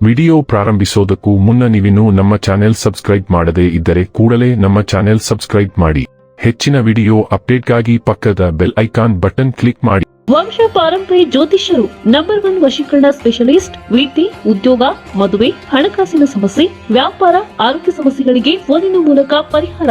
Video ಪ್ರಾರಂಭಿಸೋದಕ್ಕೂ ಮುನ್ನ ನೀವಿನ್ನೂ ನಮ್ಮ ಚಾನೆಲ್ ಸಬ್ಸ್ಕ್ರೈಬ್ ಮಾಡದೇ ಇದ್ದರೆ ಕೂಡಲೇ ನಮ್ಮ ಚಾನೆಲ್ ಸಬ್ಸ್ಕ್ರೈಬ್ ಮಾಡಿ. ಹೆಚ್ಚಿನ ವಿಡಿಯೋ ಅಪ್ಡೇಟ್ಗಾಗಿ ಪಕ್ಕದ ಬೆಲ್ ಐಕಾನ್ ಬಟನ್ ಕ್ಲಿಕ್ ಮಾಡಿ. ವಂಶ ಪಾರಂಪರ್ಯ ಜ್ಯೋತಿಷ್ಯರು ನಂಬರ್ ಒನ್ ವಶೀಕರಣ ಸ್ಪೆಷಲಿಸ್ಟ್ ವೃತ್ತಿ ಉದ್ಯೋಗ ಮದುವೆ ಹಣಕಾಸಿನ ಸಮಸ್ಯೆ ವ್ಯಾಪಾರ ಆರೋಗ್ಯ ಸಮಸ್ಯೆಗಳಿಗೆ ಫೋನಿನ ಮೂಲಕ ಪರಿಹಾರ.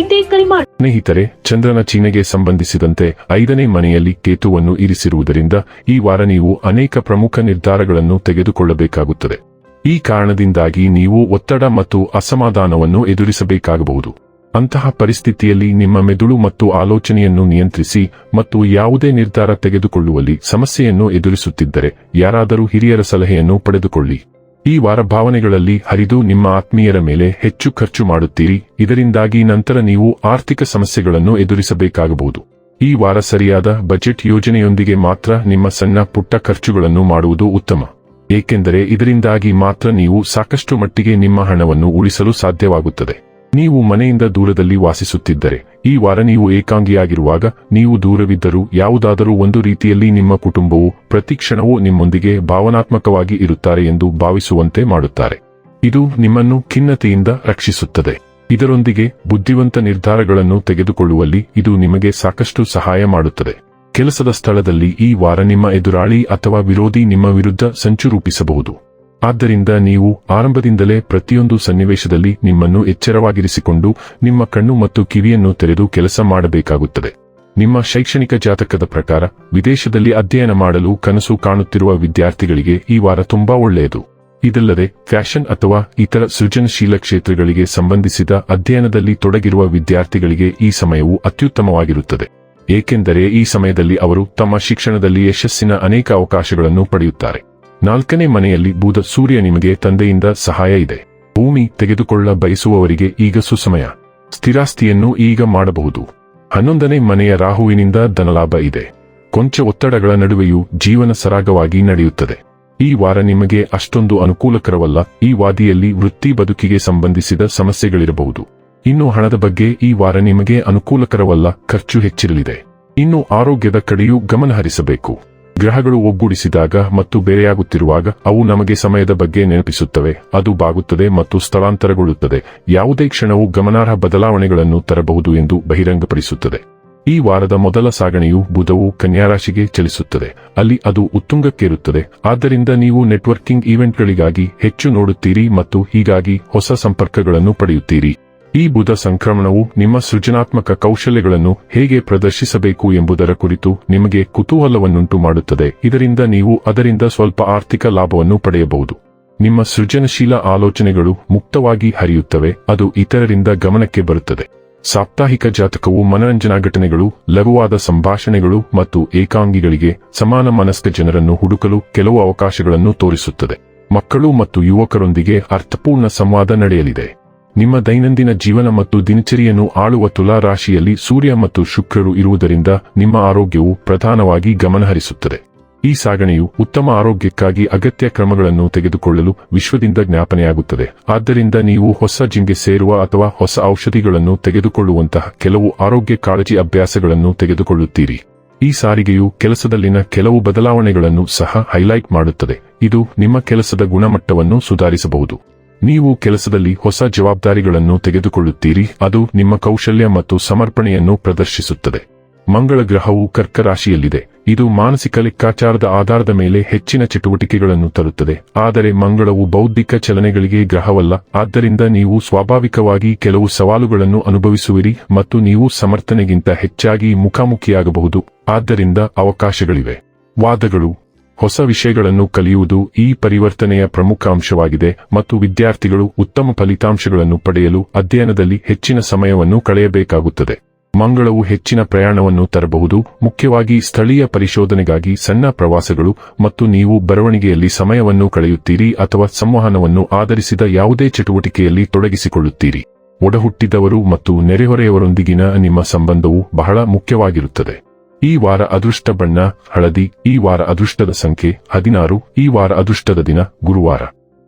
ಎಂದೇ ಕರೆ ಮಾಡಿ ಸ್ನೇಹಿತರೆ ಚಂದ್ರನ ಚೀನೆಗೆ ಸಂಬಂಧಿಸಿದಂತೆ ಐದನೇ ಮನೆಯಲ್ಲಿ ಕೇತುವನ್ನು ಇರಿಸಿರುವುದರಿಂದ ಈ ವಾರ ನೀವು ಅನೇಕ ಪ್ರಮುಖ ನಿರ್ಧಾರಗಳನ್ನು ತೆಗೆದುಕೊಳ್ಳಬೇಕಾಗುತ್ತದೆ. ಈ ಕಾರಣದಿಂದಾಗಿ ನೀವು ಒತ್ತಡ ಮತ್ತು ಅಸಮಾಧಾನವನ್ನು ಎದುರಿಸಬೇಕಾಗಬಹುದು. ಅಂತಹ ಪರಿಸ್ಥಿತಿಯಲ್ಲಿ ನಿಮ್ಮ ಮೆದುಳು ಮತ್ತು ಆಲೋಚನೆಯನ್ನು ನಿಯಂತ್ರಿಸಿ ಮತ್ತು ಯಾವುದೇ ನಿರ್ಧಾರ ತೆಗೆದುಕೊಳ್ಳುವಲ್ಲಿ ಸಮಸ್ಯೆಯನ್ನು ಎದುರಿಸುತ್ತಿದ್ದರೆ ಯಾರಾದರೂ ಹಿರಿಯರ ಸಲಹೆಯನ್ನು ಪಡೆದುಕೊಳ್ಳಿ. ಈ ವಾರ ಭಾವನೆಗಳಲ್ಲಿ ಹರಿದು ನಿಮ್ಮ ಆತ್ಮೀಯರ ಮೇಲೆ ಹೆಚ್ಚು ಖರ್ಚು ಮಾಡುತ್ತೀರಿ. ಇದರಿಂದಾಗಿ ನಂತರ ನೀವು ಆರ್ಥಿಕ ಸಮಸ್ಯೆಗಳನ್ನು ಎದುರಿಸಬೇಕಾಗಬಹುದು. ಈ ವಾರ ಸರಿಯಾದ ಬಜೆಟ್ ಯೋಜನೆಯೊಂದಿಗೆ ಮಾತ್ರ ನಿಮ್ಮ ಸಣ್ಣ ಪುಟ್ಟ ಖರ್ಚುಗಳನ್ನು ಮಾಡುವುದು ಉತ್ತಮ. ಏಕೆಂದರೆ ಇದರಿಂದಾಗಿ ಮಾತ್ರ ನೀವು ಸಾಕಷ್ಟು ಮಟ್ಟಿಗೆ ನಿಮ್ಮ ಹಣವನ್ನು ಉಳಿಸಲು ಸಾಧ್ಯವಾಗುತ್ತದೆ. ನೀವು ಮನೆಯಿಂದ ದೂರದಲ್ಲಿ ವಾಸಿಸುತ್ತಿದ್ದರೆ, ಈ ವಾರ ನೀವು ಏಕಾಂಗಿಯಾಗಿರುವಾಗ ನೀವು ದೂರವಿದ್ದರೂ ಯಾವುದಾದರೂ ಒಂದು ರೀತಿಯಲ್ಲಿ ನಿಮ್ಮ ಕುಟುಂಬವು ಪ್ರತಿಕ್ಷಣವೂ ನಿಮ್ಮೊಂದಿಗೆ ಭಾವನಾತ್ಮಕವಾಗಿ ಇರುತ್ತಾರೆ ಎಂದು ಭಾವಿಸುವಂತೆ ಮಾಡುತ್ತಾರೆ. ಇದು ನಿಮ್ಮನ್ನು ಖಿನ್ನತೆಯಿಂದ ರಕ್ಷಿಸುತ್ತದೆ. ಇದರೊಂದಿಗೆ ಬುದ್ಧಿವಂತ ನಿರ್ಧಾರಗಳನ್ನು ತೆಗೆದುಕೊಳ್ಳುವಲ್ಲಿ ಇದು ನಿಮಗೆ ಸಾಕಷ್ಟು ಸಹಾಯ ಮಾಡುತ್ತದೆ. ಕೆಲಸದ ಸ್ಥಳದಲ್ಲಿ ಈ ವಾರ ನಿಮ್ಮ ಎದುರಾಳಿ ಅಥವಾ ವಿರೋಧಿ ನಿಮ್ಮ ವಿರುದ್ಧ ಸಂಚು ರೂಪಿಸಬಹುದು. ಆದ್ದರಿಂದ ನೀವು ಆರಂಭದಿಂದಲೇ ಪ್ರತಿಯೊಂದು ಸನ್ನಿವೇಶದಲ್ಲಿ ನಿಮ್ಮನ್ನು ಎಚ್ಚರವಾಗಿರಿಸಿಕೊಂಡು ನಿಮ್ಮ ಕಣ್ಣು ಮತ್ತು ಕಿವಿಯನ್ನು ತೆರೆದು ಕೆಲಸ ಮಾಡಬೇಕಾಗುತ್ತದೆ. ನಿಮ್ಮ ಶೈಕ್ಷಣಿಕ ಜಾತಕದ ಪ್ರಕಾರ ವಿದೇಶದಲ್ಲಿ ಅಧ್ಯಯನ ಮಾಡಲು ಕನಸು ಕಾಣುತ್ತಿರುವ ವಿದ್ಯಾರ್ಥಿಗಳಿಗೆ ಈ ವಾರ ತುಂಬಾ ಒಳ್ಳೆಯದು. ಇದಲ್ಲದೆ ಫ್ಯಾಷನ್ ಅಥವಾ ಇತರ ಸೃಜನಶೀಲ ಕ್ಷೇತ್ರಗಳಿಗೆ ಸಂಬಂಧಿಸಿದ ಅಧ್ಯಯನದಲ್ಲಿ ತೊಡಗಿರುವ ವಿದ್ಯಾರ್ಥಿಗಳಿಗೆ ಈ ಸಮಯವು ಅತ್ಯುತ್ತಮವಾಗಿರುತ್ತದೆ. ಏಕೆಂದರೆ ಈ ಸಮಯದಲ್ಲಿ ಅವರು ತಮ್ಮ ಶಿಕ್ಷಣದಲ್ಲಿ ಯಶಸ್ಸಿನ ಅನೇಕ ಅವಕಾಶಗಳನ್ನು ಪಡೆಯುತ್ತಾರೆ. ನಾಲ್ಕನೇ ಮನೆಯಲ್ಲಿ ಬೂದ ಸೂರ್ಯ ನಿಮಗೆ ತಂದೆಯಿಂದ ಸಹಾಯ ಇದೆ. ಭೂಮಿ ತೆಗೆದುಕೊಳ್ಳ ಬಯಸುವವರಿಗೆ ಈಗ ಸುಸಮಯ. ಸ್ಥಿರಾಸ್ತಿಯನ್ನು ಈಗ ಮಾಡಬಹುದು. ಹನ್ನೊಂದನೇ ಮನೆಯ ರಾಹುವಿನಿಂದ ಧನಲಾಭ ಇದೆ. ಕೊಂಚ ಒತ್ತಡಗಳ ನಡುವೆಯೂ ಜೀವನ ಸರಾಗವಾಗಿ ನಡೆಯುತ್ತದೆ. ಈ ವಾರ ನಿಮಗೆ ಅಷ್ಟೊಂದು ಅನುಕೂಲಕರವಲ್ಲ, ಈ ವಾದಿಯಲ್ಲಿ ವೃತ್ತಿ ಬದುಕಿಗೆ ಸಂಬಂಧಿಸಿದ ಸಮಸ್ಯೆಗಳಿರಬಹುದು. ಇನ್ನು ಹಣದ ಬಗ್ಗೆ ಈ ವಾರ ನಿಮಗೆ ಅನುಕೂಲಕರವಲ್ಲ, ಖರ್ಚು ಹೆಚ್ಚಿರಲಿದೆ. ಇನ್ನು ಆರೋಗ್ಯದ ಕಡೆಯೂ ಗಮನ ಹರಿಸಬೇಕು. ಗ್ರಹಗಳು ಒಗ್ಗೂಡಿಸಿದಾಗ ಮತ್ತು ಬೇರೆಯಾಗುತ್ತಿರುವಾಗ ಅವು ನಮಗೆ ಸಮಯದ ಬಗ್ಗೆ ನೆನಪಿಸುತ್ತವೆ, ಅದು ಬಾಗುತ್ತದೆ ಮತ್ತು ಸ್ಥಳಾಂತರಗೊಳ್ಳುತ್ತದೆ. ಯಾವುದೇ ಕ್ಷಣವು ಗಮನಾರ್ಹ ಬದಲಾವಣೆಗಳನ್ನು ತರಬಹುದು ಎಂದು ಬಹಿರಂಗಪಡಿಸುತ್ತದೆ. ಈ ವಾರದ ಮೊದಲ ಸಾಗಣೆಯು ಬುಧವು ಕನ್ಯಾರಾಶಿಗೆ ಚಲಿಸುತ್ತದೆ. ಅಲ್ಲಿ ಅದು ಉತ್ತುಂಗಕ್ಕೇರುತ್ತದೆ. ಆದ್ದರಿಂದ ನೀವು ನೆಟ್ವರ್ಕಿಂಗ್ ಈವೆಂಟ್ಗಳಿಗಾಗಿ ಹೆಚ್ಚು ನೋಡುತ್ತೀರಿ ಮತ್ತು ಹೀಗಾಗಿ ಹೊಸ ಸಂಪರ್ಕಗಳನ್ನು ಪಡೆಯುತ್ತೀರಿ. ಈ ಬುಧ ಸಂಕ್ರಮಣವು ನಿಮ್ಮ ಸೃಜನಾತ್ಮಕ ಕೌಶಲ್ಯಗಳನ್ನು ಹೇಗೆ ಪ್ರದರ್ಶಿಸಬೇಕು ಎಂಬುದರ ಕುರಿತು ನಿಮಗೆ ಕುತೂಹಲವನ್ನುಂಟು ಮಾಡುತ್ತದೆ. ಇದರಿಂದ ನೀವು ಅದರಿಂದ ಸ್ವಲ್ಪ ಆರ್ಥಿಕ ಲಾಭವನ್ನು ಪಡೆಯಬಹುದು. ನಿಮ್ಮ ಸೃಜನಶೀಲ ಆಲೋಚನೆಗಳು ಮುಕ್ತವಾಗಿ ಹರಿಯುತ್ತವೆ. ಅದು ಇತರರಿಂದ ಗಮನಕ್ಕೆ ಬರುತ್ತದೆ. ಸಾಪ್ತಾಹಿಕ ಜಾತಕವು ಮನರಂಜನಾ ಘಟನೆಗಳು, ಲಘುವಾದ ಸಂಭಾಷಣೆಗಳು ಮತ್ತು ಏಕಾಂಗಿಗಳಿಗೆ ಸಮಾನ ಮನಸ್ಕ ಜನರನ್ನು ಹುಡುಕಲು ಕೆಲವು ಅವಕಾಶಗಳನ್ನು ತೋರಿಸುತ್ತದೆ. ಮಕ್ಕಳು ಮತ್ತು ಯುವಕರೊಂದಿಗೆ ಅರ್ಥಪೂರ್ಣ ಸಂವಾದ ನಡೆಯಲಿದೆ. ನಿಮ್ಮ ದೈನಂದಿನ ಜೀವನ ಮತ್ತು ದಿನಚರಿಯನ್ನು ಆಳುವ ತುಲಾ ರಾಶಿಯಲ್ಲಿ ಸೂರ್ಯ ಮತ್ತು ಶುಕ್ರರು ಇರುವುದರಿಂದ ನಿಮ್ಮ ಆರೋಗ್ಯವು ಪ್ರಧಾನವಾಗಿ ಗಮನಹರಿಸುತ್ತದೆ. ಈ ಸಾಗಣೆಯು ಉತ್ತಮ ಆರೋಗ್ಯಕ್ಕಾಗಿ ಅಗತ್ಯ ಕ್ರಮಗಳನ್ನು ತೆಗೆದುಕೊಳ್ಳಲು ವಿಶ್ವದಿಂದ ಜ್ಞಾಪನೆಯಾಗುತ್ತದೆ. ಆದ್ದರಿಂದ ನೀವು ಹೊಸ ಜಿಮ್ಗೆ ಸೇರುವ ಅಥವಾ ಹೊಸ ಔಷಧಿಗಳನ್ನು ತೆಗೆದುಕೊಳ್ಳುವಂತಹ ಕೆಲವು ಆರೋಗ್ಯ ಕಾಳಜಿ ಅಭ್ಯಾಸಗಳನ್ನು ತೆಗೆದುಕೊಳ್ಳುತ್ತೀರಿ. ಈ ಸಾರಿಗೆಯು ಕೆಲಸದಲ್ಲಿನ ಕೆಲವು ಬದಲಾವಣೆಗಳನ್ನು ಸಹ ಹೈಲೈಟ್ ಮಾಡುತ್ತದೆ. ಇದು ನಿಮ್ಮ ಕೆಲಸದ ಗುಣಮಟ್ಟವನ್ನು ಸುಧಾರಿಸಬಹುದು. ನೀವು ಕೆಲಸದಲ್ಲಿ ಹೊಸ ಜವಾಬ್ದಾರಿಗಳನ್ನು ತೆಗೆದುಕೊಳ್ಳುತ್ತೀರಿ, ಅದು ನಿಮ್ಮ ಕೌಶಲ್ಯ ಮತ್ತು ಸಮರ್ಪಣೆಯನ್ನು ಪ್ರದರ್ಶಿಸುತ್ತದೆ. ಮಂಗಳ ಗ್ರಹವು ಕರ್ಕರಾಶಿಯಲ್ಲಿದೆ. ಇದು ಮಾನಸಿಕ ಲೆಕ್ಕಾಚಾರದ ಆಧಾರದ ಮೇಲೆ ಹೆಚ್ಚಿನ ಚಟುವಟಿಕೆಗಳನ್ನು ತರುತ್ತದೆ. ಆದರೆ ಮಂಗಳವು ಬೌದ್ಧಿಕ ಚಲನೆಗಳಿಗೆ ಗ್ರಹವಲ್ಲ. ಆದ್ದರಿಂದ ನೀವು ಸ್ವಾಭಾವಿಕವಾಗಿ ಕೆಲವು ಸವಾಲುಗಳನ್ನು ಅನುಭವಿಸುವಿರಿ ಮತ್ತು ನೀವು ಸಮರ್ಥನೆಗಿಂತ ಹೆಚ್ಚಾಗಿ ಮುಖಾಮುಖಿಯಾಗಬಹುದು. ಆದ್ದರಿಂದ ಅವಕಾಶಗಳಿವೆ. ವಾದಗಳು. ಹೊಸ ವಿಷಯಗಳನ್ನು ಕಲಿಯುವುದು ಈ ಪರಿವರ್ತನೆಯ ಪ್ರಮುಖ ಅಂಶವಾಗಿದೆ ಮತ್ತು ವಿದ್ಯಾರ್ಥಿಗಳು ಉತ್ತಮ ಫಲಿತಾಂಶಗಳನ್ನು ಪಡೆಯಲು ಅಧ್ಯಯನದಲ್ಲಿ ಹೆಚ್ಚಿನ ಸಮಯವನ್ನು ಕಳೆಯಬೇಕಾಗುತ್ತದೆ. ಮಂಗಳವು ಹೆಚ್ಚಿನ ಪ್ರಯಾಣವನ್ನು ತರಬಹುದು, ಮುಖ್ಯವಾಗಿ ಸ್ಥಳೀಯ ಪರಿಶೋಧನೆಗಾಗಿ ಸಣ್ಣ ಪ್ರವಾಸಗಳು ಮತ್ತು ನೀವು ಬರವಣಿಗೆಯಲ್ಲಿ ಸಮಯವನ್ನು ಕಳೆಯುತ್ತೀರಿ ಅಥವಾ ಸಂವಹನವನ್ನು ಆಧರಿಸಿದ ಯಾವುದೇ ಚಟುವಟಿಕೆಯಲ್ಲಿ ತೊಡಗಿಸಿಕೊಳ್ಳುತ್ತೀರಿ. ಒಡಹುಟ್ಟಿದವರು ಮತ್ತು ನೆರೆಹೊರೆಯವರೊಂದಿಗಿನ ನಿಮ್ಮ ಸಂಬಂಧವು ಬಹಳ ಮುಖ್ಯವಾಗಿರುತ್ತದೆ. ಈ ವಾರ ಅದೃಷ್ಟ ಬಣ್ಣ, ಹಳದಿ, ಈ ವಾರ ಅದೃಷ್ಟದ ಸಂಖ್ಯೆ ಹದಿನಾರು, ಈ ವಾರ ಅದೃಷ್ಟದ ದಿನ ಗುರುವಾರ.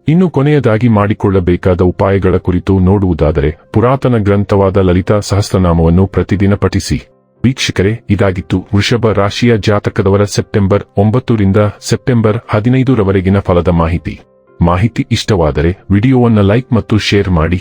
ಇನ್ನು ಕೊನೆಯದಾಗಿ ಮಾಡಿಕೊಳ್ಳಬೇಕಾದ ಉಪಾಯಗಳ ಕುರಿತು ನೋಡುವುದಾದರೆ ಪುರಾತನ ಗ್ರಂಥವಾದ ಲಲಿತಾ ಸಹಸ್ರನಾಮವನ್ನು ಪ್ರತಿದಿನ ಪಠಿಸಿ. ವೀಕ್ಷಕರೇ, ಇದಾಗಿತ್ತು ವೃಷಭ ರಾಶಿಯ ಜಾತಕದವರ ಸೆಪ್ಟೆಂಬರ್ ಒಂಬತ್ತರಿಂದ ಸೆಪ್ಟೆಂಬರ್ ಹದಿನೈದರವರೆಗಿನ ಫಲದ ಮಾಹಿತಿ. ಮಾಹಿತಿ ಇಷ್ಟವಾದರೆ ವಿಡಿಯೋವನ್ನು ಲೈಕ್ ಮತ್ತು ಶೇರ್ ಮಾಡಿ.